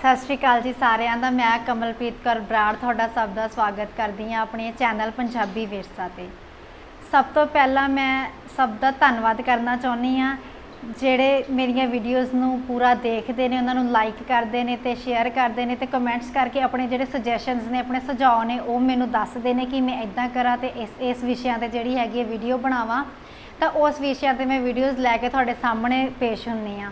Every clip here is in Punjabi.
ਸਤਿ ਸ਼੍ਰੀ ਅਕਾਲ ਜੀ ਸਾਰਿਆਂ ਦਾ। ਮੈਂ ਕਮਲਪ੍ਰੀਤ ਕੌਰ ਬਰਾੜ ਤੁਹਾਡਾ ਸਭ ਦਾ ਸਵਾਗਤ ਕਰਦੀ ਹਾਂ ਆਪਣੇ ਚੈਨਲ ਪੰਜਾਬੀ ਵਿਰਸਾ ਤੇ। ਸਭ ਤੋਂ ਪਹਿਲਾਂ ਮੈਂ ਸਭ ਦਾ ਧੰਨਵਾਦ ਕਰਨਾ ਚਾਹੁੰਦੀ ਹਾਂ। ਜਿਹੜੇ ਮੇਰੀਆਂ ਵੀਡੀਓਜ਼ ਨੂੰ ਪੂਰਾ ਦੇਖਦੇ ਨੇ, ਉਹਨਾਂ ਨੂੰ ਲਾਈਕ ਕਰਦੇ ਨੇ ਤੇ ਸ਼ੇਅਰ ਕਰਦੇ ਨੇ ਤੇ ਕਮੈਂਟਸ ਕਰਕੇ ਆਪਣੇ ਜਿਹੜੇ ਸੁਜੈਸ਼ਨਸ ਨੇ, ਆਪਣੇ ਸੁਝਾਅ ਨੇ, ਉਹ ਮੈਨੂੰ ਦੱਸਦੇ ਨੇ ਕਿ ਮੈਂ ਇਦਾਂ ਕਰਾਂ ਤੇ ਇਸ ਇਸ ਵਿਸ਼ਿਆਂ ਤੇ ਜਿਹੜੀ ਹੈਗੀ ਹੈ ਵੀਡੀਓ ਬਣਾਵਾਂ। ਤਾਂ ਉਸ ਵਿਸ਼ਿਆਂ ਤੇ ਮੈਂ ਵੀਡੀਓਜ਼ ਲੈ ਕੇ ਤੁਹਾਡੇ ਸਾਹਮਣੇ ਪੇਸ਼ ਹੁੰਨੀ ਆ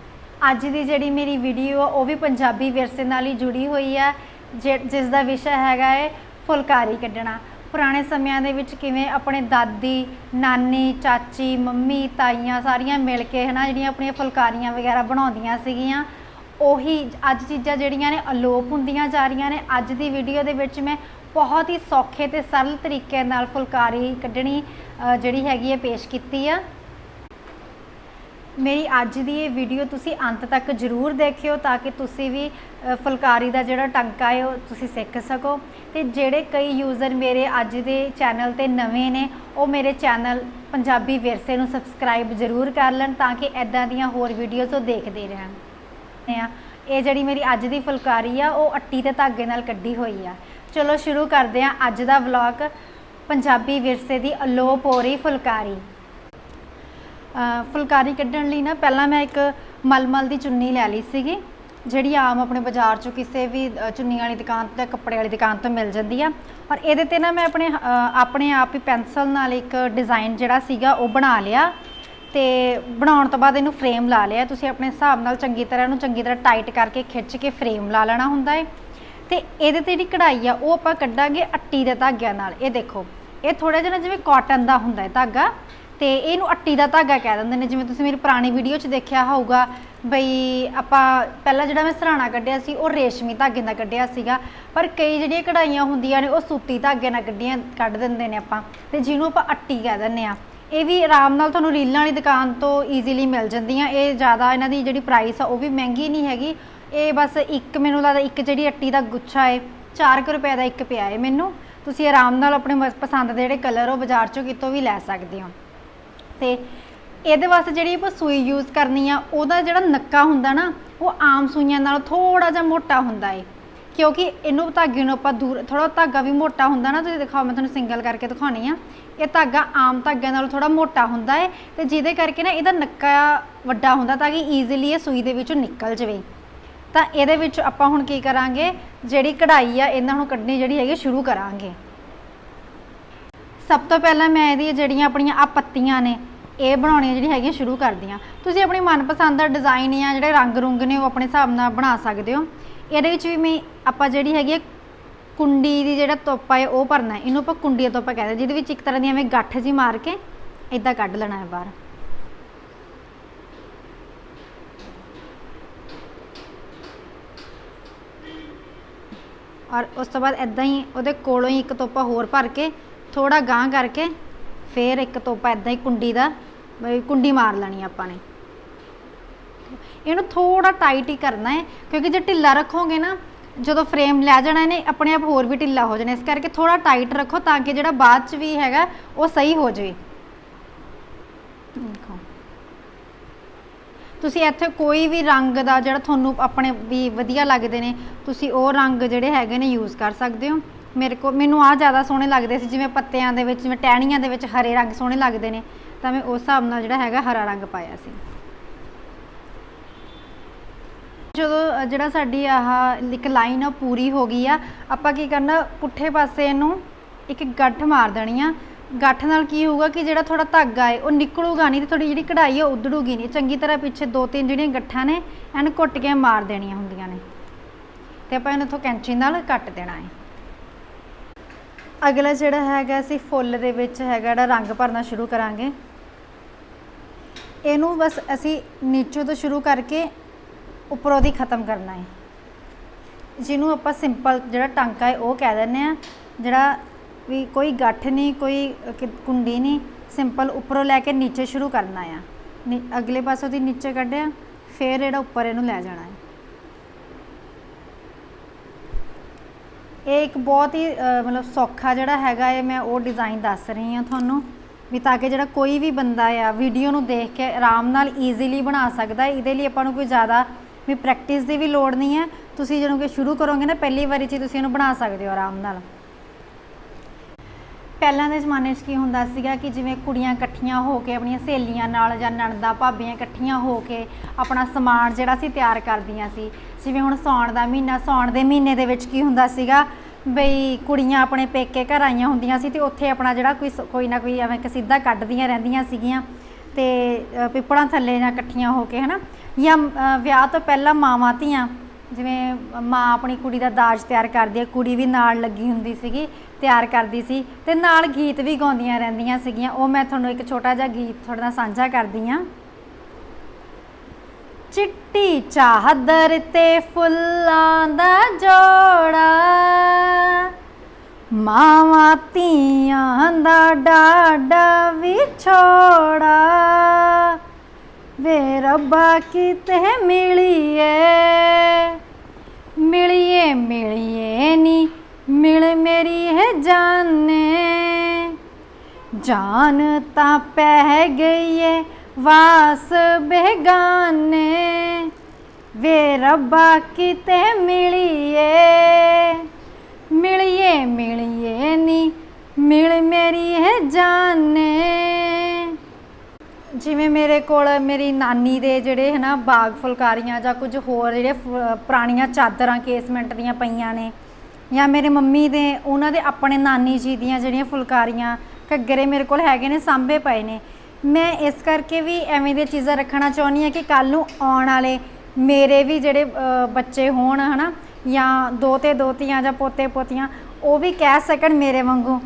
ਅੱਜ ਦੀ ਜਿਹੜੀ ਮੇਰੀ ਵੀਡੀਓ ਆ, ਉਹ ਵੀ ਪੰਜਾਬੀ ਵਿਰਸੇ ਨਾਲ ਹੀ ਜੁੜੀ ਹੋਈ ਆ ਜਿ- ਜਿਸ ਦਾ ਵਿਸ਼ਾ ਹੈਗਾ ਹੈ ਫੁਲਕਾਰੀ ਕੱਢਣਾ। ਪੁਰਾਣੇ ਸਮਿਆਂ ਦੇ ਵਿੱਚ ਕਿਵੇਂ ਆਪਣੇ ਦਾਦੀ ਨਾਨੀ ਚਾਚੀ ਮੰਮੀ ਤਾਈਆਂ ਸਾਰੀਆਂ ਮਿਲ ਕੇ ਹਨਾ ਜਿਹੜੀਆਂ ਆਪਣੀਆਂ ਫੁਲਕਾਰੀਆਂ ਵਗੈਰਾ ਬਣਾਉਂਦੀਆਂ ਸੀਗੀਆਂ ਉਹੀ ਅੱਜ ਚੀਜ਼ਾਂ ਜਿਹੜੀਆਂ ਨੇ ਅਲੋਪ ਹੁੰਦੀਆਂ ਜਾ ਰਹੀਆਂ ਨੇ। ਅੱਜ ਦੀ ਵੀਡੀਓ ਦੇ ਵਿੱਚ ਮੈਂ ਬਹੁਤ ਹੀ ਸੌਖੇ ਤੇ ਸਰਲ ਤਰੀਕੇ ਨਾਲ ਫੁਲਕਾਰੀ ਕੱਢਣੀ ਜਿਹੜੀ ਹੈਗੀ ਹੈ ਪੇਸ਼ ਕੀਤੀ ਆ। ਮੇਰੀ ਅੱਜ ਦੀ ਇਹ ਵੀਡੀਓ ਤੁਸੀਂ ਅੰਤ ਤੱਕ ਜ਼ਰੂਰ ਦੇਖਿਓ ਤਾਂ ਕਿ ਤੁਸੀਂ ਵੀ ਫੁਲਕਾਰੀ ਦਾ ਜਿਹੜਾ ਟੰਕਾ ਹੈ ਉਹ ਤੁਸੀਂ ਸਿੱਖ ਸਕੋ। ਤੇ ਜਿਹੜੇ ਕਈ ਯੂਜ਼ਰ ਮੇਰੇ ਅੱਜ ਦੇ ਚੈਨਲ ਤੇ ਨਵੇਂ ਨੇ, ਉਹ ਮੇਰੇ ਚੈਨਲ ਪੰਜਾਬੀ ਵਿਰਸੇ ਨੂੰ ਸਬਸਕ੍ਰਾਈਬ ਜ਼ਰੂਰ ਕਰ ਲੈਣ ਤਾਂ ਕਿ ਐਦਾਂ ਦੀਆਂ ਹੋਰ ਵੀਡੀਓਜ਼ ਉਹ ਦੇਖਦੇ ਰਹਿਣ। ਆ, ਇਹ ਜਿਹੜੀ ਮੇਰੀ ਅੱਜ ਦੀ ਫੁਲਕਾਰੀ ਆ, ਉਹ ਅੱਟੀ ਤੇ ਧਾਗੇ ਨਾਲ ਕੱਢੀ ਹੋਈ ਆ। ਚਲੋ ਸ਼ੁਰੂ ਕਰਦੇ ਆ ਅੱਜ ਦਾ ਵਲੌਗ ਪੰਜਾਬੀ ਵਿਰਸੇ ਦੀ ਅਲੋਪ ਹੋ ਰਹੀ ਫੁਲਕਾਰੀ। ਫੁਲਕਾਰੀ ਕੱਢਣ ਲਈ ਨਾ ਪਹਿਲਾਂ ਮੈਂ ਇੱਕ ਮਲਮਲ ਦੀ ਚੁੰਨੀ ਲੈ ਲਈ ਸੀਗੀ, ਜਿਹੜੀ ਆਮ ਆਪਣੇ ਬਾਜ਼ਾਰ ਚੋਂ ਕਿਸੇ ਵੀ ਚੁੰਨੀ ਵਾਲੀ ਦੁਕਾਨ ਤੇ ਕੱਪੜੇ ਵਾਲੀ ਦੁਕਾਨ ਤੋਂ ਮਿਲ ਜਾਂਦੀ ਆ। ਔਰ ਇਹਦੇ ਤੇ ਨਾ ਮੈਂ ਆਪਣੇ ਆਪਣੇ ਆਪ ਹੀ ਪੈਨਸਲ ਨਾਲ ਇੱਕ ਡਿਜ਼ਾਈਨ ਜਿਹੜਾ ਸੀਗਾ ਉਹ ਬਣਾ ਲਿਆ ਤੇ ਬਣਾਉਣ ਤੋਂ ਬਾਅਦ ਇਹਨੂੰ ਫਰੇਮ ਲਾ ਲਿਆ। ਤੁਸੀਂ ਆਪਣੇ ਹਿਸਾਬ ਨਾਲ ਚੰਗੀ ਤਰ੍ਹਾਂ ਇਹਨੂੰ ਚੰਗੀ ਤਰ੍ਹਾਂ ਟਾਈਟ ਕਰਕੇ ਖਿੱਚ ਕੇ ਫਰੇਮ ਲਾ ਲੈਣਾ ਹੁੰਦਾ ਹੈ ਤੇ ਇਹਦੇ ਤੇ ਜਿਹੜੀ ਕਢਾਈ ਆ, ਉਹ ਆਪਾਂ ਕੱਢਾਂਗੇ ਅੱਟੀ ਦੇ ਧਾਗਿਆਂ ਨਾਲ। ਇਹ ਦੇਖੋ, ਇਹ ਥੋੜਾ ਜਿਹਾ ਨਾ ਜਿਵੇਂ ਕਾਟਨ ਦਾ ਹੁੰਦਾ ਹੈ ਧਾਗਾ। ਤੇ ਇਹਨੂੰ ਅੱਟੀ ਦਾ ਧਾਗਾ ਕਹਿ ਦਿੰਦੇ ਨੇ। ਜਿਵੇਂ ਤੁਸੀਂ ਮੇਰੀ ਪੁਰਾਣੀ ਵੀਡੀਓ 'ਚ ਦੇਖਿਆ ਹੋਊਗਾ ਬਈ ਆਪਾਂ ਪਹਿਲਾਂ ਜਿਹੜਾ ਮੈਂ ਸਰਾਣਾ ਕੱਢਿਆ ਸੀ, ਉਹ ਰੇਸ਼ਮੀ ਧਾਗੇ ਨਾਲ ਕੱਢਿਆ ਸੀਗਾ। ਪਰ ਕਈ ਜਿਹੜੀਆਂ ਕਢਾਈਆਂ ਹੁੰਦੀਆਂ ਨੇ, ਉਹ ਸੂਤੀ ਧਾਗੇ ਨਾਲ ਕੱਢੀਆਂ, ਕੱਢ ਦਿੰਦੇ ਨੇ ਆਪਾਂ। ਤੇ ਜਿਹਨੂੰ ਆਪਾਂ ਅੱਟੀ ਕਹਿ ਦਿੰਦੇ ਆ ਇਹ ਵੀ ਆਰਾਮ ਨਾਲ ਤੁਹਾਨੂੰ ਰੀਲਾਂ ਵਾਲੀ ਦੁਕਾਨ ਤੋਂ ਈਜ਼ੀਲੀ ਮਿਲ ਜਾਂਦੀਆਂ। ਇਹ ਜ਼ਿਆਦਾ ਇਹਨਾਂ ਦੀ ਜਿਹੜੀ ਪ੍ਰਾਈਸ ਆ, ਉਹ ਵੀ ਮਹਿੰਗੀ ਨਹੀਂ ਹੈਗੀ। ਇਹ ਬਸ ਇੱਕ ਮੈਨੂੰ ਲੱਗਦਾ ਇੱਕ ਜਿਹੜੀ ਅੱਟੀ ਦਾ ਗੁੱਛਾ ਹੈ 4 ਰੁਪਏ ਦਾ ਇੱਕ ਪਿਆ ਹੈ ਮੈਨੂੰ। ਤੁਸੀਂ ਆਰਾਮ ਨਾਲ ਆਪਣੇ ਮ- ਪਸੰਦ ਦੇ ਜਿਹੜੇ ਕਲਰ ਉਹ ਬਾਜ਼ਾਰ ਚੋਂ ਕਿਤੋਂ ਵੀ ਲੈ ਸਕਦੇ ਹੋ। ਤੇ ਇਹਦੇ ਵਾਸਤੇ ਜਿਹੜੀ ਆਪਾਂ ਸੂਈ ਯੂਜ਼ ਕਰਨੀ ਆ, ਉਹਦਾ ਜਿਹੜਾ ਨੱਕਾ ਹੁੰਦਾ ਨਾ, ਉਹ ਆਮ ਸੂਈਆਂ ਨਾਲੋਂ ਥੋੜਾ ਜਿਹਾ ਮੋਟਾ ਹੁੰਦਾ ਏ। ਕਿਉਂਕਿ ਇਹਨੂੰ ਧਾਗੇ ਨੂੰ ਆਪਾਂ ਦੂਰ ਥੋੜਾ ਧਾਗਾ ਵੀ ਮੋਟਾ ਹੁੰਦਾ ਨਾ, ਤੁਸੀਂ ਦਿਖਾਓ, ਮੈਂ ਤੁਹਾਨੂੰ ਸਿੰਗਲ ਕਰਕੇ ਦਿਖਾਉਣੀ ਆ। ਇਹ ਧਾਗਾ ਆਮ ਧਾਗਿਆਂ ਨਾਲੋਂ ਥੋੜਾ ਮੋਟਾ ਹੁੰਦਾ ਏ ਤੇ ਜਿਹਦੇ ਕਰਕੇ ਨਾ ਇਹਦਾ ਨੱਕਾ ਵੱਡਾ ਹੁੰਦਾ ਤਾਂ ਕਿ ਈਜ਼ੀਲੀ ਇਹ ਸੂਈ ਦੇ ਵਿੱਚੋਂ ਨਿਕਲ ਜਵੇ। ਤਾਂ ਇਹਦੇ ਵਿੱਚ ਆਪਾਂ ਹੁਣ ਕੀ ਕਰਾਂਗੇ, ਜਿਹੜੀ ਕਢਾਈ ਆ, ਇਹਨਾਂ ਨੂੰ ਕੱਢਣੀ ਜਿਹੜੀ ਹੈਗੀ ਸ਼ੁਰੂ ਕਰਾਂਗੇ। ਸਭ ਤੋਂ ਪਹਿਲਾਂ ਮੈਂ ਇਹਦੀ ਜਿਹੜੀਆਂ ਆਪਣੀਆਂ ਆ ਪੱਤੀਆਂ ਨੇ, ਇਹ ਬਣਾਉਣੀਆਂ ਜਿਹੜੀ ਹੈਗੀਆਂ ਸ਼ੁਰੂ ਕਰਦੀ ਕਰਦੀਆਂ। ਤੁਸੀਂ ਆਪਣੀ ਮਨਪਸੰਦ ਦਾ ਡਿਜ਼ਾਈਨ ਜਾਂ ਜਿਹੜੇ ਰੰਗ ਰੁੰਗ ਨੇ ਉਹ ਆਪਣੇ ਹਿਸਾਬ ਨਾਲ ਬਣਾ ਸਕਦੇ ਹੋ। ਇਹਦੇ ਵਿੱਚ ਵੀ ਮੈਂ ਆਪਾਂ ਜਿਹੜੀ ਹੈਗੀ ਹੈ ਕੁੰਡੀ ਦੀ ਜਿਹੜਾ ਤੋਪਾ ਹੈ, ਉਹ ਭਰਨਾ ਇਹਨੂੰ ਆਪਾਂ ਕੁੰਡੀ ਦਾ ਤੋਪਾ ਕਹਿੰਦੇ ਜਿਹਦੇ ਵਿੱਚ ਇੱਕ ਤਰ੍ਹਾਂ ਦੀ ਐਵੇਂ ਗੱਠ ਜੀ ਮਾਰ ਕੇ ਇਦਾਂ ਕੱਢ ਲੈਣਾ ਹੈ ਬਾਹਰ। ਔਰ ਉਸ ਤੋਂ ਬਾਅਦ ਇਦਾਂ ਹੀ ਉਹਦੇ ਕੋਲੋਂ ਹੀ ਇੱਕ ਤੋਪਾ ਹੋਰ ਭਰ ਕੇ ਥੋੜਾ ਗਾਂਹ ਕਰਕੇ ਫੇਰ ਇੱਕ ਤੋਪਾ ਇਦਾਂ ਹੀ ਕੁੰਡੀ ਦਾ ਕੁੰਡੀ ਮਾਰ ਲੈਣੀ ਆਪਾਂ ਨੇ। ਇਹਨੂੰ ਥੋੜਾ ਟਾਈਟ ਹੀ ਕਰਨਾ ਹੈ, ਕਿਉਂਕਿ ਜੇ ਢਿੱਲਾ ਰੱਖੋਗੇ ਨਾ, ਜਦੋਂ ਫਰੇਮ ਲੈ ਜਾਣਾ ਇਹਨੇ, ਆਪਣੇ ਆਪ ਹੋਰ ਵੀ ਢਿੱਲਾ ਹੋ ਜਾਣਾ, ਇਸ ਕਰਕੇ ਥੋੜਾ ਟਾਈਟ ਰੱਖੋ ਤਾਂ ਕਿ ਜਿਹੜਾ ਬਾਅਦ ਚ ਵੀ ਹੈਗਾ, ਉਹ ਸਹੀ ਹੋ ਜਾਵੇ। ਦੇਖੋ। ਤੁਸੀਂ ਇੱਥੇ ਕੋਈ ਵੀ ਰੰਗ ਦਾ ਜਿਹੜਾ ਤੁਹਾਨੂੰ ਆਪਣੇ ਵੀ ਵਧੀਆ ਲੱਗਦੇ ਨੇ, ਤੁਸੀਂ ਉਹ ਰੰਗ ਜਿਹੜੇ ਹੈਗੇ ਨੇ ਯੂਜ਼ ਕਰ ਸਕਦੇ ਹੋ। ਮੇਰੇ ਕੋ ਮੈਨੂੰ ਆ ਜ਼ਿਆਦਾ ਸੋਹਣੇ ਲੱਗਦੇ ਸੀ, ਜਿਵੇਂ ਪੱਤਿਆਂ ਦੇ ਵਿੱਚ, ਜਿਵੇਂ ਟਹਿਣੀਆਂ ਦੇ ਵਿੱਚ ਹਰੇ ਰੰਗ ਸੋਹਣੇ ਲੱਗਦੇ ਨੇ, ਤਾਂ ਮੈਂ ਉਸ ਹਿਸਾਬ ਨਾਲ ਜਿਹੜਾ ਹੈਗਾ ਹਰਾ ਰੰਗ ਪਾਇਆ ਸੀ। ਜਦੋਂ ਜਿਹੜਾ ਸਾਡੀ ਆਹ ਇੱਕ ਲਾਈਨ ਆ ਪੂਰੀ ਹੋ ਗਈ ਆ, ਆਪਾਂ ਕੀ ਕਰਨਾ, ਪੁੱਠੇ ਪਾਸੇ ਇਹਨੂੰ ਇੱਕ ਗੱਠ ਮਾਰ ਦੇਣੀ ਆ। ਗੱਠ ਨਾਲ ਕੀ ਹੋਊਗਾ ਕਿ ਜਿਹੜਾ ਥੋੜਾ ਧਾਗਾ ਹੈ ਉਹ ਨਿਕਲੂਗਾ ਨਹੀਂ ਤੇ ਥੋੜੀ ਜਿਹੜੀ ਕਢਾਈ ਆ ਉਧੜੂਗੀ ਨਹੀਂ। ਚੰਗੀ ਤਰ੍ਹਾਂ ਪਿੱਛੇ ਦੋ ਤਿੰਨ ਜਿਹੜੀਆਂ ਗੱਠਾਂ ਨੇ, ਇਹਨੂੰ ਘੁੱਟ ਕੇ ਮਾਰ ਦੇਣੀਆਂ ਹੁੰਦੀਆਂ ਨੇ। ਤੇ ਆਪਾਂ ਇਹਨੂੰ ਤੋਂ ਕੈਂਚੀ ਨਾਲ ਕੱਟ ਦੇਣਾ ਹੈ ਅਗਲਾ ਜਿਹੜਾ ਹੈਗਾ ਅਸੀਂ ਫੁੱਲ ਦੇ ਵਿੱਚ ਹੈਗਾ ਜਿਹੜਾ ਰੰਗ ਭਰਨਾ ਸ਼ੁਰੂ ਕਰਾਂਗੇ। ਇਹਨੂੰ ਬਸ ਅਸੀਂ ਨੀਚੇ ਤੋਂ ਸ਼ੁਰੂ ਕਰਕੇ ਉੱਪਰੋਂ ਦੀ ਖਤਮ ਕਰਨਾ ਹੈ। ਜਿਹਨੂੰ ਆਪਾਂ ਸਿੰਪਲ ਜਿਹੜਾ ਟਾਂਕਾ ਹੈ ਉਹ ਕਹਿ ਦਿੰਦੇ ਆ ਜਿਹੜਾ ਵੀ ਕੋਈ ਗੱਠ ਨਹੀਂ, ਕੋਈ ਕੁੰਡੀ ਨਹੀਂ, ਸਿੰਪਲ ਉੱਪਰੋਂ ਲੈ ਕੇ ਨੀਚੇ ਸ਼ੁਰੂ ਕਰਨਾ ਆ। ਨੀ- ਅਗਲੇ ਪਾਸੋਂ ਦੀ ਨੀਚੇ ਕੱਢਿਆ, ਫਿਰ ਜਿਹੜਾ ਉੱਪਰ ਇਹਨੂੰ ਲੈ ਜਾਣਾ ਹੈ। ਇਹ ਇੱਕ ਬਹੁਤ ਹੀ ਅ, ਮਤਲਬ ਸੌਖਾ ਜਿਹੜਾ ਹੈਗਾ ਹੈ ਮੈਂ ਉਹ ਡਿਜ਼ਾਈਨ ਦੱਸ ਰਹੀ ਹਾਂ ਤੁਹਾਨੂੰ ਵੀ ਤਾਂ ਕਿ ਜਿਹੜਾ ਕੋਈ ਵੀ ਬੰਦਾ ਆ ਵੀਡੀਓ ਨੂੰ ਦੇਖ ਕੇ ਆਰਾਮ ਨਾਲ ਈਜ਼ੀਲੀ ਬਣਾ ਸਕਦਾ ਹੈ। ਇਹਦੇ ਲਈ ਆਪਾਂ ਨੂੰ ਕੋਈ ਜ਼ਿਆਦਾ ਵੀ ਪ੍ਰੈਕਟਿਸ ਦੀ ਵੀ ਲੋੜ ਨਹੀਂ ਹੈ। ਤੁਸੀਂ ਜਦੋਂ ਕਿ ਸ਼ੁਰੂ ਕਰੋਗੇ ਨਾ ਪਹਿਲੀ ਵਾਰੀ 'ਚ ਹੀ ਤੁਸੀਂ ਇਹਨੂੰ ਬਣਾ ਸਕਦੇ ਹੋ ਆਰਾਮ ਨਾਲ। ਪਹਿਲਾਂ ਦੇ ਜ਼ਮਾਨੇ 'ਚ ਕੀ ਹੁੰਦਾ ਸੀਗਾ ਕਿ ਜਿਵੇਂ ਕੁੜੀਆਂ ਇਕੱਠੀਆਂ ਹੋ ਕੇ ਆਪਣੀਆਂ ਸਹੇਲੀਆਂ ਨਾਲ ਜਾਂ ਨਣਦਾਂ ਭਾਬੀਆਂ ਇਕੱਠੀਆਂ ਹੋ ਕੇ ਆਪਣਾ ਸਮਾਨ ਜਿਹੜਾ ਸੀ ਤਿਆਰ ਕਰਦੀਆਂ ਸੀ। ਜਿਵੇਂ ਹੁਣ ਸਾਉਣ ਦਾ ਮਹੀਨਾ ਸਾਉਣ ਦੇ ਮਹੀਨੇ ਦੇ ਵਿੱਚ ਕੀ ਹੁੰਦਾ ਸੀਗਾ ਬਈ ਕੁੜੀਆਂ ਆਪਣੇ ਪੇਕੇ ਘਰ ਆਈਆਂ ਹੁੰਦੀਆਂ ਸੀ ਤੇ ਉੱਥੇ ਆਪਣਾ ਜਿਹੜਾ ਕੋਈ ਸ- ਕੋਈ ਨਾ ਕੋਈ ਐਵੇਂ ਕਸੀਦਾ ਕੱਢਦੀਆਂ ਰਹਿੰਦੀਆਂ ਸੀਗੀਆਂ ਤੇ ਅ, ਪਿੱਪਲਾਂ ਥੱਲੇ ਜਾਂ ਇਕੱਠੀਆਂ ਹੋ ਕੇ ਹਨਾ ਜਾਂ ਅ, ਵਿਆਹ ਤੋਂ ਪਹਿਲਾਂ ਮਾਵਾਂ ਧੀਆਂ ਜਿਵੇਂ ਮਾਂ ਆਪਣੀ ਕੁੜੀ ਦਾ ਦਾਜ ਤਿਆਰ ਕਰਦੀ ਹੈ, ਕੁੜੀ ਵੀ ਨਾਲ ਲੱਗੀ ਹੁੰਦੀ ਸੀਗੀ, ਤਿਆਰ ਕਰਦੀ ਸੀ ਤੇ ਨਾਲ ਗੀਤ ਵੀ ਗਾਉਂਦੀਆਂ ਰਹਿੰਦੀਆਂ ਸੀਗੀਆਂ। ਉਹ ਮੈਂ ਤੁਹਾਨੂੰ ਇੱਕ ਛੋਟਾ ਜਿਹਾ ਗੀਤ ਤੁਹਾਡੇ ਨਾਲ ਸਾਂਝਾ ਕਰਦੀ ਹਾਂ। ਚਿੱਟੀ ਚਾਦਰ ਤੇ ਫੁੱਲਾਂ ਦਾ ਜੋੜਾ, ਮਾਵਾਂ ਧੀਆਂ ਦਾ ਡਾਡਾ ਵਿਛੋੜਾ ਵੇ ਰੱਬਾ, ਕਿਤੇ ਮਿਲੀਏ? ਮਿਲੀਏ ਮਿਲੀਏ ਨੀ, ਮਿਲ ਮੇਰੀ ਹੈ ਜਾਨੇ। ਜਾਨ ਤਾਂ ਪੈ ਗਈ ਏ ਵਾਸ ਬੇਗਾਨੇ। ਵੇ ਰੱਬਾ, ਕਿਤੇ ਮਿਲੀਏ? ਮਿਲੀਏ ਮਿਲੀਏ ਨੀ, ਮਿਲ ਮੇਰੀ ਹੈ ਜਾਨੇ। ਜਿਵੇਂ ਮੇਰੇ ਕੋਲ ਮੇਰੀ ਨਾਨੀ ਦੇ ਜਿਹੜੇ ਹਨਾ ਬਾਗ ਫੁਲਕਾਰੀਆਂ ਜਾਂ ਕੁਝ ਹੋਰ ਜਿਹੜੇ ਫ- ਪੁਰਾਣੀਆਂ ਚਾਦਰਾਂ ਕੇਸਮੈਂਟ ਦੀਆਂ ਪਈਆਂ ਨੇ ਜਾਂ ਮੇਰੇ ਮੰਮੀ ਦੇ ਉਹਨਾਂ ਦੇ ਆਪਣੇ ਨਾਨੀ ਜੀ ਦੀਆਂ ਜਿਹੜੀਆਂ ਫੁਲਕਾਰੀਆਂ ਘੱਗਰੇ ਮੇਰੇ ਕੋਲ ਹੈਗੇ ਨੇ ਸਾਂਭੇ ਪਏ ਨੇ। ਮੈਂ ਇਸ ਕਰਕੇ ਵੀ ਐਵੇਂ ਦੀਆਂ ਚੀਜ਼ਾਂ ਰੱਖਣਾ ਚਾਹੁੰਦੀ ਹਾਂ ਕਿ ਕੱਲ ਨੂੰ ਆਉਣ ਵਾਲੇ ਮੇਰੇ ਵੀ ਜਿਹੜੇ ਅ, ਬੱਚੇ ਹੋਣ ਹਨਾ ਜਾਂ ਦੋਤੇ ਦੋਤੀਆਂ ਜਾਂ ਪੋਤੇ ਪੋਤੀਆਂ ਉਹ ਵੀ ਕਹਿ ਸਕਣ ਮੇਰੇ ਵਾਂਗੂ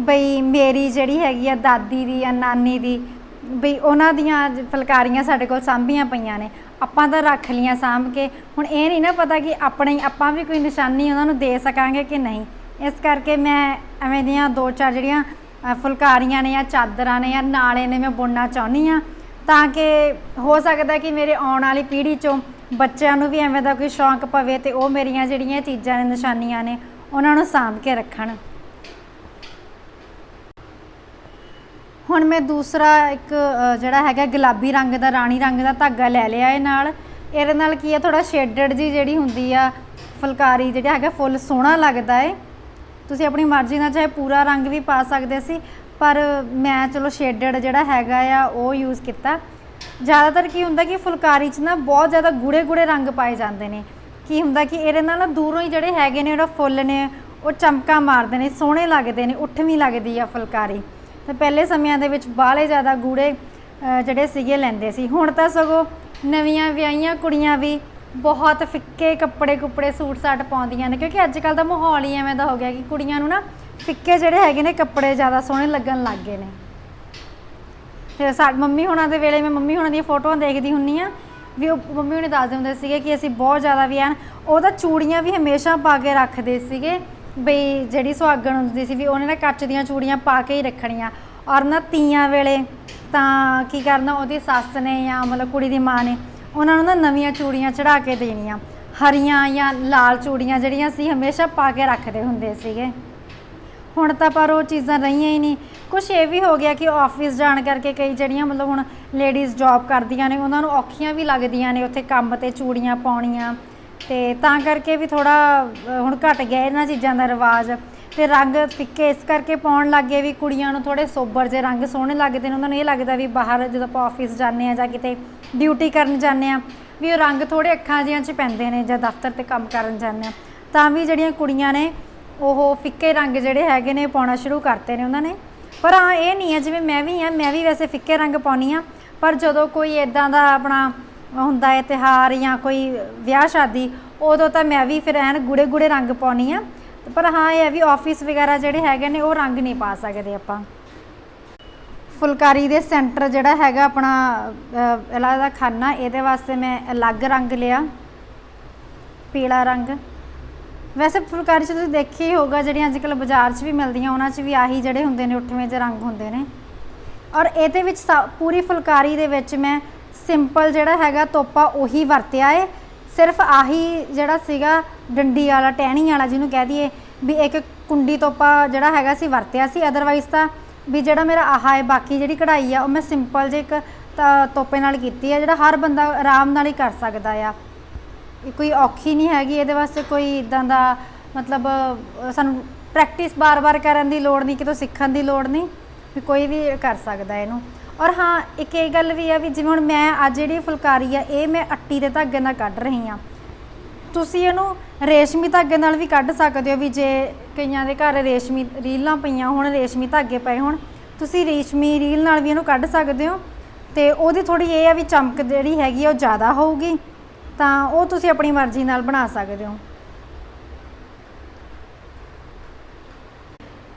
ਬਈ ਮੇਰੀ ਜਿਹੜੀ ਹੈਗੀ ਆ ਦਾਦੀ ਦੀ ਜਾਂ ਨਾਨੀ ਦੀ ਵੀ ਉਹਨਾਂ ਦੀਆਂ ਜ- ਫੁਲਕਾਰੀਆਂ ਸਾਡੇ ਕੋਲ ਸਾਂਭੀਆਂ ਪਈਆਂ ਨੇ। ਆਪਾਂ ਤਾਂ ਰੱਖ ਲੀਆਂ ਸਾਂਭ ਕੇ। ਹੁਣ ਇਹ ਨਹੀਂ ਨਾ ਪਤਾ ਕਿ ਆਪਣੇ ਆਪਾਂ ਵੀ ਕੋਈ ਨਿਸ਼ਾਨੀ ਉਹਨਾਂ ਨੂੰ ਦੇ ਸਕਾਂਗੇ ਕਿ ਨਹੀਂ। ਇਸ ਕਰਕੇ ਮੈਂ ਐਵੇਂ ਦੀਆਂ ਦੋ ਚਾਰ ਜਿਹੜੀਆਂ ਅ, ਫੁਲਕਾਰੀਆਂ ਨੇ ਜਾਂ ਚਾਦਰਾਂ ਨੇ ਜਾਂ ਨਾਲੇ ਨੇ ਮੈਂ ਬੁਣਨਾ ਚਾਹੁੰਦੀ ਆ ਤਾਂ ਕਿ ਹੋ ਸਕਦਾ ਕਿ ਮੇਰੇ ਆਉਣ ਵਾਲੀ ਪੀੜ੍ਹੀ ਚੋਂ ਬੱਚਿਆਂ ਨੂੰ ਵੀ ਐਵੇਂ ਦਾ ਕੋਈ ਸ਼ੌਂਕ ਪਵੇ ਤੇ ਉਹ ਮੇਰੀਆਂ ਜਿਹੜੀਆਂ ਚੀਜ਼ਾਂ ਨੇ ਨਿਸ਼ਾਨੀਆਂ ਨੇ ਉਹਨਾਂ ਨੂੰ ਸਾਂਭ ਕੇ ਰੱਖਣ। ਹੁਣ ਮੈਂ ਦੂਸਰਾ ਇੱਕ ਅ, ਜਿਹੜਾ ਹੈਗਾ ਗੁਲਾਬੀ ਰੰਗ ਦਾ ਰਾਣੀ ਰੰਗ ਦਾ ਧਾਗਾ ਲੈ ਲਿਆ ਇਹ ਨਾਲ। ਇਹਦੇ ਨਾਲ ਕੀ ਹੈ ਥੋੜਾ ਸ਼ੇਡਡ ਜੀ ਜਿਹੜੀ ਹੁੰਦੀ ਆ ਫੁਲਕਾਰੀ ਜਿਹੜਾ ਹੈਗਾ ਫੁੱਲ ਸੋਹਣਾ ਲੱਗਦਾ ਏ। ਤੁਸੀਂ ਆਪਣੀ ਮਰਜ਼ੀ ਨਾਲ ਚਾਹੇ ਪੂਰਾ ਰੰਗ ਵੀ ਪਾ ਸਕਦੇ ਸੀ ਪਰ ਮੈਂ ਚਲੋ ਸ਼ੇਡਡ ਜਿਹੜਾ ਹੈਗਾ ਆ ਉਹ ਯੂਜ਼ ਕੀਤਾ। ਜ਼ਿਆਦਾਤਰ ਕੀ ਹੁੰਦਾ ਕਿ ਫੁਲਕਾਰੀ 'ਚ ਨਾ ਬਹੁਤ ਜ਼ਿਆਦਾ ਗੂੜੇ ਗੂੜੇ ਰੰਗ ਪਾਏ ਜਾਂਦੇ ਨੇ। ਕੀ ਹੁੰਦਾ ਕਿ ਇਹਦੇ ਨਾਲ ਨਾ ਦੂਰੋਂ ਹੀ ਜਿਹੜੇ ਹੈਗੇ ਨੇ ਜਿਹੜਾ ਫੁੱਲ ਨੇ ਉਹ ਚਮਕਾ ਮਾਰਦੇ ਨੇ ਸੋਹਣੇ ਲੱਗਦੇ ਨੇ ਉੱਠਵੀਂ ਲੱਗਦੀ ਆ ਫੁਲਕਾਰੀ। ਤਾਂ ਪਹਿਲੇ ਸਮਿਆਂ ਦੇ ਵਿੱਚ ਬਾਹਲੇ ਜ਼ਿਆਦਾ ਗੂੜੇ ਜਿਹੜੇ ਸੀਗੇ ਲੈਂਦੇ ਸੀ। ਹੁਣ ਤਾਂ ਸਗੋਂ ਨਵੀਆਂ ਵਿਆਹੀਆਂ ਕੁੜੀਆਂ ਵੀ ਬਹੁਤ ਫਿੱਕੇ ਕੱਪੜੇ ਕੁਪੜੇ, ਸੂਟ ਸਾਟ ਪਾਉਂਦੀਆਂ ਨੇ। ਕਿਉਂਕਿ ਅੱਜ ਕੱਲ ਦਾ ਮਾਹੌਲ ਹੀ ਐਵੇਂ ਦਾ ਹੋ ਗਿਆ ਕਿ ਕੁੜੀਆਂ ਨੂੰ ਨਾ ਫਿੱਕੇ ਜਿਹੜੇ ਹੈਗੇ ਨੇ ਕੱਪੜੇ ਜ਼ਿਆਦਾ ਸੋਹਣੇ ਲੱਗਣ ਲੱਗ ਗਏ ਨੇ। ਤੇ ਸਾ, ਮੰਮੀ ਹੁਣਾਂ ਦੇ ਵੇਲੇ ਮੈਂ ਮੰਮੀ ਹੁਣਾਂ ਦੀਆਂ ਫੋਟੋਆਂ ਦੇਖਦੀ ਹੁੰਨੀ ਆ ਵੀ ਉਹ ਮੰਮੀ ਹੁਣੇ ਦੱਸਦੇ ਹੁੰਦੇ ਸੀਗੇ ਕਿ ਅਸੀਂ ਬਹੁਤ ਜ਼ਿਆਦਾ ਵੀ ਐਨ, ਉਹਦਾ ਚੂੜੀਆਂ ਵੀ ਹਮੇਸ਼ਾ ਪਾ ਕੇ ਰੱਖਦੇ ਸੀਗੇ। ਬਈ ਜਿਹੜੀ ਸੁਹਾਗਣ ਹੁੰਦੀ ਸੀ ਵੀ ਉਹਨੇ ਨਾ ਕੱਚ ਦੀਆਂ ਚੂੜੀਆਂ ਪਾ ਕੇ ਹੀ ਰੱਖਣੀਆਂ। ਔਰ ਨਾ ਤੀਆਂ ਵੇਲੇ ਤਾਂ ਕੀ ਕਰਨਾ, ਉਹਦੀ ਸੱਸ ਨੇ ਜਾਂ ਮਤਲਬ ਕੁੜੀ ਦੀ ਮਾਂ ਨੇ ਉਹਨਾਂ ਨੂੰ ਨਾ ਨਵੀਆਂ ਚੂੜੀਆਂ ਚੜਾ ਕੇ ਦੇਣੀਆਂ। ਹਰੀਆਂ ਜਾਂ ਲਾਲ ਚੂੜੀਆਂ ਜਿਹੜੀਆਂ ਸੀ ਹਮੇਸ਼ਾ ਪਾ ਕੇ ਰੱਖਦੇ ਹੁੰਦੇ ਸੀਗੇ। ਹੁਣ ਤਾਂ ਪਰ ਉਹ ਚੀਜ਼ਾਂ ਰਹੀਆਂ ਹੀ ਨਹੀਂ। ਕੁਝ ਇਹ ਵੀ ਹੋ ਗਿਆ ਕਿ ਆਫਿਸ ਜਾਣ ਕਰਕੇ ਕਈ ਜਿਹੜੀਆਂ ਮਤਲਬ ਹੁਣ ਲੇਡੀਜ਼ ਜੌਬ ਕਰਦੀਆਂ ਨੇ, ਉਹਨਾਂ ਨੂੰ ਔਖੀਆਂ ਵੀ ਲੱਗਦੀਆਂ ਨੇ ਉੱਥੇ ਕੰਮ ਤੇ ਚੂੜੀਆਂ ਪਾਉਣੀਆਂ। ਤੇ ਤਾਂ ਕਰਕੇ ਵੀ ਥੋੜਾ ਹੁਣ ਘਟ ਗਿਆ ਇਹਨਾਂ ਚੀਜ਼ਾਂ ਦਾ ਰਿਵਾਜ। ਤੇ ਰੰਗ ਫਿੱਕੇ ਇਸ ਕਰਕੇ ਪਾਉਣ ਲੱਗੇ ਵੀ ਕੁੜੀਆਂ ਨੂੰ ਥੋੜੇ ਸੋਬਰ ਜੇ ਰੰਗ ਸੋਹਣੇ ਲੱਗਦੇ ਨੇ। ਉਹਨਾਂ ਨੂੰ ਇਹ ਲੱਗਦਾ ਵੀ ਬਾਹਰ ਜਦੋਂ ਆਪਾਂ ਆਫਿਸ ਜਾਂਦੇ ਆ ਜਾਂ ਕਿਤੇ ਡਿਊਟੀ ਕਰਨ ਜਾਂਦੇ ਆ ਵੀ ਉਹ ਰੰਗ ਥੋੜੇ ਅੱਖਾਂ ਜਿਹਾਂ 'ਚ ਪੈਂਦੇ ਨੇ ਜਾਂ ਦਫ਼ਤਰ ਤੇ ਕੰਮ ਕਰਨ ਜਾਂਦੇ ਆ ਤਾਂ ਵੀ ਜਿਹੜੀਆਂ ਕੁੜੀਆਂ ਨੇ, ਉਹ ਫਿੱਕੇ ਰੰਗ ਜਿਹੜੇ ਹੈਗੇ ਨੇ ਪਾਉਣਾ ਸ਼ੁਰੂ ਕਰਤੇ ਨੇ ਉਹਨਾਂ ਨੇ। ਪਰ ਹਾਂ, ਇਹ ਨਹੀਂ ਹੈ, ਜਿਵੇਂ ਮੈਂ ਵੀ ਆ ਮੈਂ ਵੀ ਵੈਸੇ ਫਿੱਕੇ ਰੰਗ ਪਾਉਣੀ ਆ ਪਰ ਜਦੋਂ ਕੋਈ ਇਦਾਂ ਦਾ ਆਪਣਾ ਹੁੰਦਾ ਹੈ, ਤਿਉਹਾਰ ਜਾਂ ਕੋਈ ਵਿਆਹ ਸ਼ਾਦੀ, ਉਦੋਂ ਤਾਂ ਮੈਂ ਵੀ ਫਿਰ ਐਨ ਗੂੜੇ ਗੂੜੇ ਰੰਗ ਪਾਉਣੀ ਆ। ਪਰ ਹਾਂ, ਇਹ ਹੈ ਵੀ ਆਫਿਸ ਵਗੈਰਾ ਜਿਹੜੇ ਹੈਗੇ ਨੇ, ਉਹ ਰੰਗ ਨਹੀਂ ਪਾ ਸਕਦੇ ਆਪਾਂ। ਫੁਲਕਾਰੀ ਦੇ ਸੈਂਟਰ ਜਿਹੜਾ ਹੈਗਾ ਆਪਣਾ ਇਲਾ ਦਾ ਖਾਨਾ, ਇਹਦੇ ਵਾਸਤੇ ਮੈਂ ਅਲੱਗ ਰੰਗ ਲਿਆ। ਪੀਲਾ ਰੰਗ। ਵੈਸੇ ਫੁਲਕਾਰੀ 'ਚ ਤੁਸੀਂ ਦੇਖਿਆ ਹੀ ਹੋਗਾ ਜਿਹੜੀਆਂ ਅੱਜ ਕੱਲ੍ਹ ਬਾਜ਼ਾਰ 'ਚ ਵੀ ਮਿਲਦੀਆਂ, ਉਹਨਾਂ 'ਚ ਵੀ ਆਹੀ ਜਿਹੜੇ ਹੁੰਦੇ ਨੇ, ਉੱਠਵੇਂ ਜਿਹੇ ਰੰਗ ਹੁੰਦੇ ਨੇ। ਔਰ ਇਹਦੇ ਵਿੱਚ ਸਾ- ਪੂਰੀ ਫੁਲਕਾਰੀ ਦੇ ਵਿੱਚ ਮੈਂ ਸਿੰਪਲ ਜਿਹੜਾ ਹੈਗਾ ਤੋਪਾ ਉਹੀ ਵਰਤਿਆ ਏ। ਸਿਰਫ ਆਹੀ ਜਿਹੜਾ ਸੀਗਾ ਡੰਡੀ ਵਾਲਾ, ਟਹਿਣੀ ਵਾਲਾ ਜਿਹਨੂੰ ਕਹਿ ਦਈਏ, ਵੀ ਇੱਕ ਕੁੰਡੀ ਤੋਪਾ ਜਿਹੜਾ ਹੈਗਾ ਸੀ ਵਰਤਿਆ ਸੀ। ਅਦਰਵਾਈਜ਼ ਤਾਂ ਵੀ ਜਿਹੜਾ ਮੇਰਾ ਆਹਾ ਹੈ ਬਾਕੀ ਜਿਹੜੀ ਕਢਾਈ ਆ, ਉਹ ਮੈਂ ਸਿੰਪਲ ਜੇ ਇੱਕ ਤੋਪੇ ਨਾਲ ਕੀਤੀ ਆ, ਜਿਹੜਾ ਹਰ ਬੰਦਾ ਆਰਾਮ ਨਾਲ ਹੀ ਕਰ ਸਕਦਾ ਆ। ਕੋਈ ਔਖੀ ਨਹੀਂ ਹੈਗੀ, ਇਹਦੇ ਵਾਸਤੇ ਕੋਈ ਇਦਾਂ ਦਾ ਮਤਲਬ ਸਾਨੂੰ ਪ੍ਰੈਕਟਿਸ ਬਾਰ-ਬਾਰ ਕਰਨ ਦੀ ਲੋੜ ਨਹੀਂ, ਕਿਤੋਂ ਸਿੱਖਣ ਦੀ ਲੋੜ ਨਹੀਂ, ਵੀ ਕੋਈ ਵੀ ਕਰ ਸਕਦਾ ਇਹਨੂੰ। ਔਰ ਹਾਂ, ਇੱਕ ਇਹ ਗੱਲ ਵੀ ਆ ਵੀ ਜਿਵੇਂ ਹੁਣ ਮੈਂ ਅੱਜ ਜਿਹੜੀ ਫੁਲਕਾਰੀ ਆ, ਇਹ ਮੈਂ ਅੱਟੀ ਦੇ ਧਾਗੇ ਨਾਲ ਕੱਢ ਰਹੀ ਆ ਤੁਸੀਂ ਇਹਨੂੰ ਰੇਸ਼ਮੀ ਧਾਗੇ ਨਾਲ ਵੀ ਕੱਢ ਸਕਦੇ ਹੋ ਵੀ ਜੇ ਕਈਆਂ ਦੇ ਘਰ ਰੇਸ਼ਮੀ ਰੀਲਾਂ ਪਈਆਂ ਹੋਣ, ਰੇਸ਼ਮੀ ਧਾਗੇ ਪਏ ਹੋਣ, ਤੁਸੀਂ ਰੇਸ਼ਮੀ ਰੀਲ ਨਾਲ ਵੀ ਇਹਨੂੰ ਕੱਢ ਸਕਦੇ ਹੋ। ਤੇ ਉਹਦੀ ਥੋੜੀ ਇਹ ਆ ਵੀ ਚਮਕ ਜਿਹੜੀ ਹੈਗੀ ਆ, ਉਹ ਜ਼ਿਆਦਾ ਹੋਊਗੀ। ਤਾਂ ਉਹ ਤੁਸੀਂ ਆਪਣੀ ਮਰਜ਼ੀ ਨਾਲ ਬਣਾ ਸਕਦੇ ਹੋ।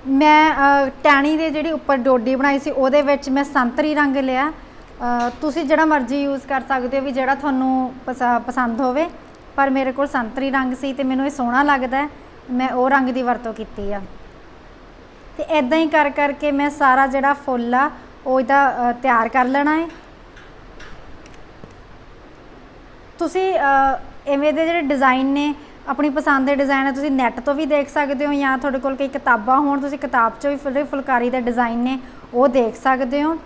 ਮੈਂ ਅ, ਟਾਣੀ ਦੇ ਜਿਹੜੀ ਉੱਪਰ ਡੋਡੀ ਬਣਾਈ ਸੀ ਉਹਦੇ ਵਿੱਚ ਮੈਂ ਸੰਤਰੀ ਰੰਗ ਲਿਆ। ਅ, ਤੁਸੀਂ ਜਿਹੜਾ ਮਰਜ਼ੀ ਯੂਜ਼ ਕਰ ਸਕਦੇ ਹੋ ਵੀ ਜਿਹੜਾ ਤੁਹਾਨੂੰ ਪਸ ਪਸੰਦ ਹੋਵੇ ਪਰ ਮੇਰੇ ਕੋਲ ਸੰਤਰੀ ਰੰਗ ਸੀ ਤੇ ਮੈਨੂੰ ਇਹ ਸੋਹਣਾ ਲੱਗਦਾ ਹੈ, ਮੈਂ ਉਹ ਰੰਗ ਦੀ ਵਰਤੋਂ ਕੀਤੀ ਆ। ਤੇ ਇਦਾਂ ਹੀ ਕਰ ਕਰਕੇ ਮੈਂ ਸਾਰਾ ਜਿਹੜਾ ਫੁੱਲ ਆ ਉਹ ਇਹਦਾ ਅ, ਤਿਆਰ ਕਰ ਲੈਣਾ ਹੈ। ਤੁਸੀਂ ਅ, ਇਵੇਂ ਦੇ ਜਿਹੜੇ ਡਿਜ਼ਾਈਨ ਨੇ ਆਪਣੀ ਪਸੰਦ ਦੇ ਡਿਜ਼ਾਈਨ ਆ ਤੁਸੀਂ ਨੈਟ ਤੋਂ ਵੀ ਦੇਖ ਸਕਦੇ ਹੋ ਜਾਂ ਤੁਹਾਡੇ ਕੋਲ ਕਈ ਕਿਤਾਬਾਂ ਹੋਣ, ਤੁਸੀਂ ਕਿਤਾਬ 'ਚੋਂ ਵੀ ਜਿਹੜੇ ਫੁਲਕਾਰੀ ਦੇ ਡਿਜ਼ਾਈਨ ਨੇ, ਉਹ ਦੇਖ ਸਕਦੇ ਹੋ।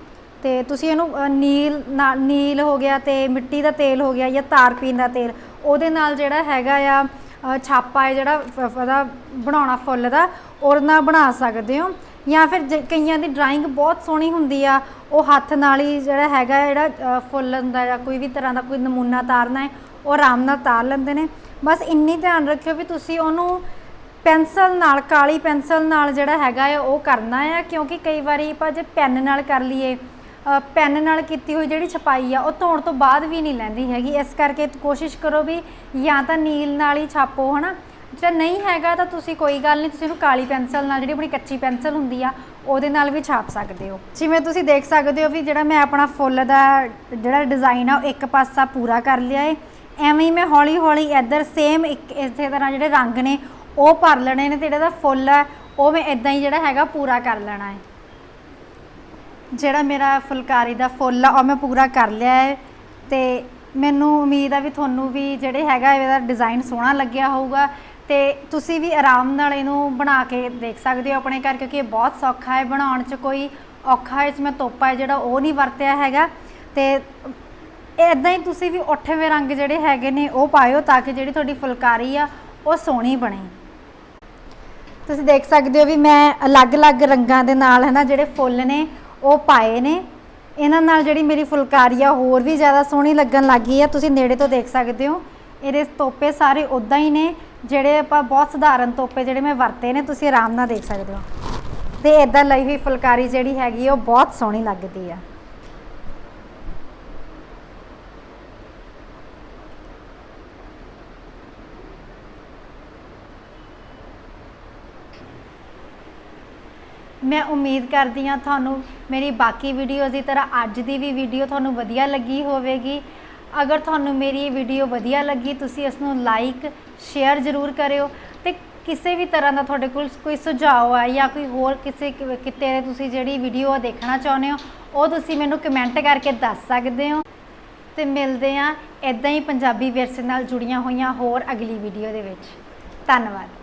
ਤੇ ਤੁਸੀਂ ਇਹਨੂੰ ਨੀਲ ਨਾਲ, ਨੀਲ ਹੋ ਗਿਆ ਤੇ ਮਿੱਟੀ ਦਾ ਤੇਲ ਹੋ ਗਿਆ ਜਾਂ ਤਾਰਪੀਨ ਦਾ ਤੇਲ, ਉਹਦੇ ਨਾਲ ਜਿਹੜਾ ਹੈਗਾ ਆ ਛਾਪਾ ਹੈ ਜਿਹੜਾ ਉਹਦਾ ਬਣਾਉਣਾ ਫੁੱਲ ਦਾ, ਉਹਦੇ ਨਾਲ ਬਣਾ ਸਕਦੇ ਹੋ। ਜਾਂ ਫਿਰ ਜ ਕਈਆਂ ਦੀ ਡਰਾਇੰਗ ਬਹੁਤ ਸੋਹਣੀ ਹੁੰਦੀ ਆ ਉਹ ਹੱਥ ਨਾਲ ਹੀ ਜਿਹੜਾ ਹੈਗਾ ਜਿਹੜਾ ਅ, ਫੁੱਲ ਹੁੰਦਾ ਜਾਂ ਕੋਈ ਵੀ ਤਰ੍ਹਾਂ ਦਾ ਕੋਈ ਨਮੂਨਾ ਤਾਰਨਾ ਹੈ ਉਹ ਆਰਾਮ ਨਾਲ ਤਾਰ ਲੈਂਦੇ ਨੇ। ਬਸ ਇੰਨੀ ਧਿਆਨ ਰੱਖਿਓ ਵੀ ਤੁਸੀਂ ਉਹਨੂੰ ਪੈਨਸਲ ਨਾਲ ਕਾਲੀ ਪੈਨਸਲ ਨਾਲ ਜਿਹੜਾ ਹੈਗਾ ਹੈ ਉਹ ਕਰਨਾ ਹੈ ਕਿਉਂਕਿ ਕਈ ਵਾਰੀ ਆਪਾਂ ਜੇ ਪੈਨ ਨਾਲ ਕਰ ਲਈਏ ਪੈਨ ਨਾਲ ਕੀਤੀ ਹੋਈ ਜਿਹੜੀ ਛਪਾਈ ਆ ਉਹ ਧੋਣ ਤੋਂ ਬਾਅਦ ਵੀ ਨਹੀਂ ਲੈਂਦੀ ਹੈਗੀ। ਇਸ ਕਰਕੇ ਕੋਸ਼ਿਸ਼ ਕਰੋ ਵੀ ਜਾਂ ਤਾਂ ਨੀਲ ਨਾਲ ਹੀ ਛਾਪੋ ਹਨਾ? ਜੇ ਨਹੀਂ ਹੈਗਾ ਤਾਂ ਤੁਸੀਂ ਕੋਈ ਗੱਲ ਨਹੀਂ, ਤੁਸੀਂ ਇਹਨੂੰ ਕਾਲੀ ਪੈਨਸਲ ਨਾਲ, ਜਿਹੜੀ ਆਪਣੀ ਕੱਚੀ ਪੈਨਸਲ ਹੁੰਦੀ ਆ, ਉਹਦੇ ਨਾਲ ਵੀ ਛਾਪ ਸਕਦੇ ਹੋ। ਜਿਵੇਂ ਤੁਸੀਂ ਦੇਖ ਸਕਦੇ ਹੋ ਵੀ ਜਿਹੜਾ ਮੈਂ ਆਪਣਾ ਫੁੱਲ ਦਾ ਜਿਹੜਾ ਡਿਜ਼ਾਈਨ ਆ, ਉਹ ਇੱਕ ਪਾਸਾ ਪੂਰਾ ਕਰ ਲਿਆ ਏ। ਐਵੇਂ ਹੀ ਮੈਂ ਹੌਲੀ ਹੌਲੀ ਇੱਧਰ ਸੇਮ ਇੱਕ ਇਸੇ ਤਰ੍ਹਾਂ ਜਿਹੜੇ ਰੰਗ ਨੇ, ਉਹ ਭਰ ਲੈਣੇ ਨੇ ਤੇ ਜਿਹੜਾ ਦਾ ਫੁੱਲ ਹੈ ਉਹ ਮੈਂ ਇਦਾਂ ਹੀ ਜਿਹੜਾ ਹੈਗਾ ਪੂਰਾ ਕਰ ਲੈਣਾ ਹੈ ਜਿਹੜਾ ਮੇਰਾ ਫੁਲਕਾਰੀ ਦਾ ਫੁੱਲ ਆ, ਉਹ ਮੈਂ ਪੂਰਾ ਕਰ ਲਿਆ ਹੈ ਤੇ ਮੈਨੂੰ ਉਮੀਦ ਆ ਵੀ ਤੁਹਾਨੂੰ ਵੀ ਜਿਹੜੇ ਹੈਗਾ ਇਹਦਾ ਡਿਜ਼ਾਈਨ ਸੋਹਣਾ ਲੱਗਿਆ ਹੋਊਗਾ। ਤੇ ਤੁਸੀਂ ਵੀ ਆਰਾਮ ਨਾਲ ਇਹਨੂੰ ਬਣਾ ਕੇ ਦੇਖ ਸਕਦੇ ਹੋ ਆਪਣੇ ਘਰ, ਕਿਉਂਕਿ ਇਹ ਬਹੁਤ ਸੌਖਾ ਹੈ ਬਣਾਉਣ 'ਚ। ਕੋਈ ਔਖਾ ਇਸ ਮੈਂ ਤੋਪਾ ਹੈ ਜਿਹੜਾ ਉਹ ਨਹੀਂ ਵਰਤਿਆ ਹੈਗਾ। ਤੇ ਇਦਾਂ ਹੀ ਤੁਸੀਂ ਵੀ ਉੱਠਵੇਂ ਰੰਗ ਜਿਹੜੇ ਹੈਗੇ ਨੇ ਉਹ ਪਾਇਓ ਤਾਂ ਕਿ ਜਿਹੜੀ ਤੁਹਾਡੀ ਫੁਲਕਾਰੀ ਆ ਉਹ ਸੋਹਣੀ ਬਣੇ। ਤੁਸੀਂ ਦੇਖ ਸਕਦੇ ਹੋ ਵੀ ਮੈਂ ਅਲੱਗ-ਅਲੱਗ ਰੰਗਾਂ ਦੇ ਨਾਲ ਹੈ ਨਾ ਜਿਹੜੇ ਫੁੱਲ ਨੇ ਉਹ ਪਾਏ ਨੇ। ਇਹਨਾਂ ਨਾਲ ਜਿਹੜੀ ਮੇਰੀ ਫੁਲਕਾਰੀ ਆ ਹੋਰ ਵੀ ਜ਼ਿਆਦਾ ਸੋਹਣੀ ਲੱਗਣ ਲੱਗੀ ਆ। ਤੁਸੀਂ ਨੇੜੇ ਤੋਂ ਦੇਖ ਸਕਦੇ ਹੋ, ਇਹਦੇ ਤੋਪੇ ਸਾਰੇ ਉਦਾਂ ਹੀ ਨੇ। ਜਿਹੜੇ ਆਪਾਂ ਬਹੁਤ ਸਧਾਰਨ ਤੋਪੇ ਜਿਹੜੇ ਮੈਂ ਵਰਤੇ ਨੇ ਤੁਸੀਂ ਆਰਾਮ ਨਾਲ ਦੇਖ ਸਕਦੇ ਹੋ। ਤੇ ਇਦਾਂ ਲਈ ਹੋਈ ਫੁਲਕਾਰੀ ਜਿਹੜੀ ਹੈਗੀ ਆ, ਉਹ ਬਹੁਤ ਸੋਹਣੀ ਲੱਗਦੀ ਆ। ਮੈਂ ਉਮੀਦ ਕਰਦੀ ਹਾਂ ਤੁਹਾਨੂੰ ਮੇਰੀ ਬਾਕੀ ਵੀਡੀਓਜ਼ ਦੀ ਤਰ੍ਹਾਂ ਅੱਜ ਦੀ ਵੀ ਵੀਡੀਓ ਤੁਹਾਨੂੰ ਵਧੀਆ ਲੱਗੀ ਹੋਵੇਗੀ। ਅਗਰ ਤੁਹਾਨੂੰ ਮੇਰੀ ਇਹ ਵੀਡੀਓ ਵਧੀਆ ਲੱਗੀ, ਤੁਸੀਂ ਇਸ ਨੂੰ ਲਾਈਕ ਸ਼ੇਅਰ ਜ਼ਰੂਰ ਕਰਿਓ ਤੇ ਕਿਸੇ ਵੀ ਤਰ੍ਹਾਂ ਦਾ ਤੁਹਾਡੇ ਕੋਲ ਕੋਈ ਸੁਝਾਅ ਹੈ ਜਾਂ ਕੋਈ ਹੋਰ ਕਿਸੇ ਕਿ- ਕਿਤੇ ਦੇ ਤੁਸੀਂ ਜਿਹੜੀ ਵੀਡੀਓ ਦੇਖਣਾ ਚਾਹੁੰਦੇ ਹੋ, ਉਹ ਤੁਸੀਂ ਮੈਨੂੰ ਕਮੈਂਟ ਕਰਕੇ ਦੱਸ ਸਕਦੇ ਹੋ। ਤੇ ਮਿਲਦੇ ਆ ਇਦਾਂ ਹੀ ਪੰਜਾਬੀ ਵਿਰਸੇ ਨਾਲ ਜੁੜੀਆਂ ਹੋਈਆਂ ਹੋਰ ਅਗਲੀ ਵੀਡੀਓ ਦੇ ਵਿੱਚ। ਧੰਨਵਾਦ।